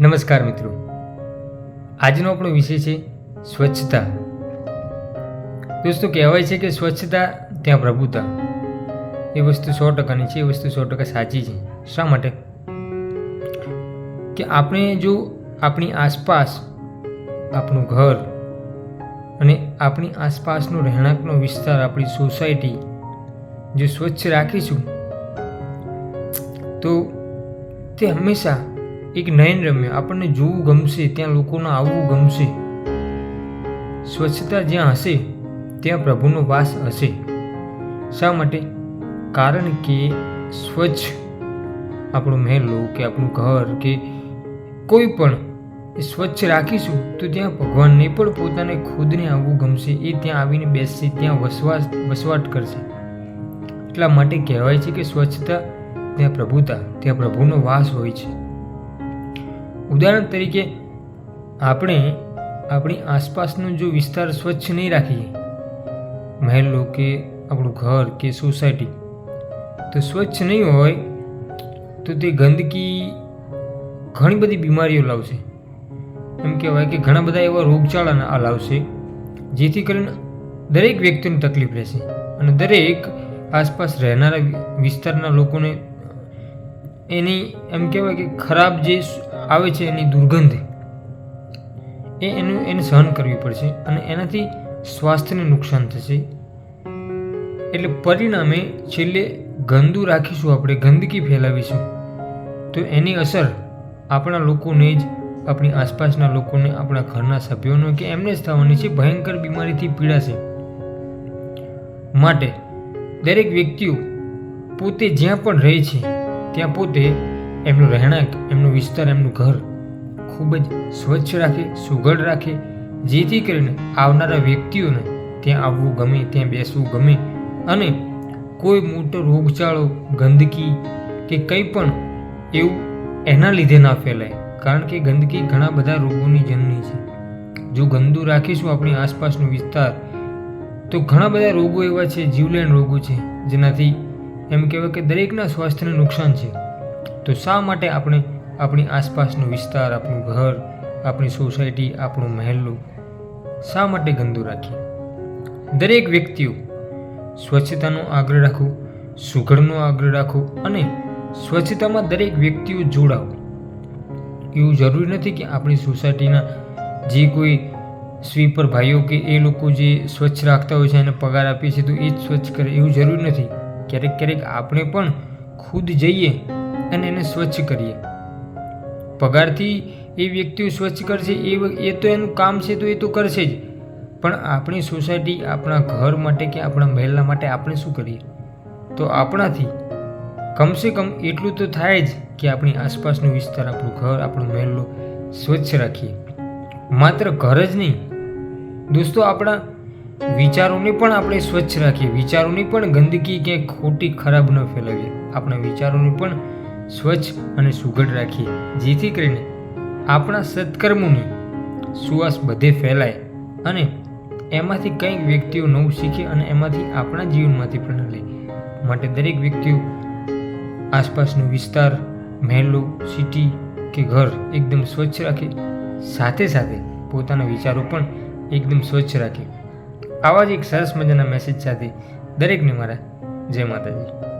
નમસ્કાર મિત્રો. આજનો આપણો વિષય છે સ્વચ્છતા. દોસ્તો, કહેવાય છે કે સ્વચ્છતા ત્યાં પ્રભુતા. એ વસ્તુ સો ટકાની છે, એ વસ્તુ સો ટકા સાચી છે. શા માટે? કે આપણે જો આપણી આસપાસ આપણું ઘર અને આપણી આસપાસનો રહેણાંકનો વિસ્તાર, આપણી સોસાયટી જો સ્વચ્છ રાખીશું, તો તે હંમેશા એક નયન રમ્યો. આપણને જોવું ગમશે, ત્યાં લોકોને આવવું ગમશે. સ્વચ્છતા જ્યાં હશે, ત્યાં પ્રભુનો વાસ હશે. શા માટે? કારણ કે સ્વચ્છ આપણો મહેલો કે આપણું ઘર કે કોઈ પણ સ્વચ્છ રાખીશું, તો ત્યાં ભગવાનને પણ પોતાને ખુદને આવવું ગમશે. એ ત્યાં આવીને બેસશે, ત્યાં વસવાસ, વસવાટ કરશે. એટલા માટે કહેવાય છે કે સ્વચ્છતા ત્યાં પ્રભુતા, ત્યાં પ્રભુનો વાસ હોય છે. ઉદાહરણ તરીકે, આપણે આપણી આસપાસનો જો વિસ્તાર સ્વચ્છ નહીં રાખીએ, મહેલો કે આપણું ઘર કે સોસાયટી, તો સ્વચ્છ નહીં હોય, તો તે ગંદકી ઘણી બધી બીમારીઓ લાવશે. એમ કહેવાય કે ઘણા બધા એવા રોગચાળાના લાવશે, જેથી કરીને દરેક વ્યક્તિને તકલીફ રહેશે. અને દરેક આસપાસ રહેનારા વિસ્તારના લોકોને એની એમ કહેવાય કે ખરાબ જે આવે છે એની દુર્ગંધ, એ એનું એને સહન કરવી પડશે અને એનાથી સ્વાસ્થ્યને નુકસાન થશે. એટલે પરિણામે છેલ્લે ગંદુ રાખીશું આપણે, ગંદકી ફેલાવીશું. તો એની અસર આપણા લોકોને જ, આપણી આસપાસના લોકોને, આપણા ઘરના સભ્યોને કે એમને જ થવાની છે. ભયંકર બીમારીથી પીડાશે. માટે દરેક વ્યક્તિઓ પોતે જ્યાં પણ રહે છે ત્યાં પોતે એમનું રહેણાંક, એમનો વિસ્તાર, એમનું ઘર ખૂબ જ સ્વચ્છ રાખે, સુઘડ રાખે, જેથી કરીને આવનારા વ્યક્તિઓને ત્યાં આવવું ગમે, ત્યાં બેસવું ગમે અને કોઈ મોટો રોગચાળો, ગંદકી કે કંઈ પણ એવું એના લીધે ના ફેલાય. કારણ કે ગંદકી ઘણા બધા રોગોની જનની છે. જો ગંદુ રાખીશું આપણી આસપાસનો વિસ્તાર, તો ઘણા બધા રોગો એવા છે, જીવલેણ રોગો છે, જેનાથી એમ કહેવાય કે દરેકના સ્વાસ્થ્યને નુકસાન છે. તો શા માટે આપણે આપણી આસપાસનો વિસ્તાર, આપણું ઘર, આપણી સોસાયટી, આપણું મહેલું શા માટે ગંદુ રાખીએ? દરેક વ્યક્તિઓ સ્વચ્છતાનો આગ્રહ રાખો, સુઘડનો આગ્રહ રાખો અને સ્વચ્છતામાં દરેક વ્યક્તિઓ જોડાવો એવું જરૂરી નથી કે આપણી સોસાયટીના જે કોઈ સ્વીપર ભાઈઓ કે એ લોકો જે સ્વચ્છ રાખતા હોય છે, એને પગાર આપીએ છીએ, તો એ જ સ્વચ્છ કરે. એવું જરૂરી નથી. ક્યારેક ક્યારેક આપણે પણ ખુદ જઈએ અને એને સ્વચ્છ કરીએ. પગારથી એ વ્યક્તિઓ સ્વચ્છ કરશે, એ એ તો એનું કામ છે તો એ તો કરશે જ. પણ આપણી સોસાયટી આપણા ઘર માટે કે આપણા મહેલા માટે આપણે શું કરીએ? તો આપણાથી કમસે કમ એટલું તો થાય જ કે આપણી આસપાસનો વિસ્તાર, આપણું ઘર, આપણો મહેલો સ્વચ્છ રાખીએ. માત્ર ઘર જ નહીં. દોસ્તો, આપણા વિચારોને પણ આપણે સ્વચ્છ રાખીએ. વિચારોની પણ ગંદકી કે ખોટી ખરાબ ન ફેલાવીએ. આપણા વિચારોને પણ સ્વચ્છ અને સુઘડ રાખીએ. જેથી કરીને આપણા સત્કર્મોની સુવાસ બધે ફેલાય અને એમાંથી કંઈક વ્યક્તિઓ નવું શીખે અને એમાંથી આપણા જીવનમાંથી પણ લે માટે દરેક વ્યક્તિઓ આસપાસનો વિસ્તાર, મહેલો, સિટી કે ઘર એકદમ સ્વચ્છ રાખે. સાથે સાથે પોતાના વિચારો પણ એકદમ સ્વચ્છ રાખે. આવા જ એક સરસ મજાના મેસેજ સાથે દરેકને મારા જય માતાજી.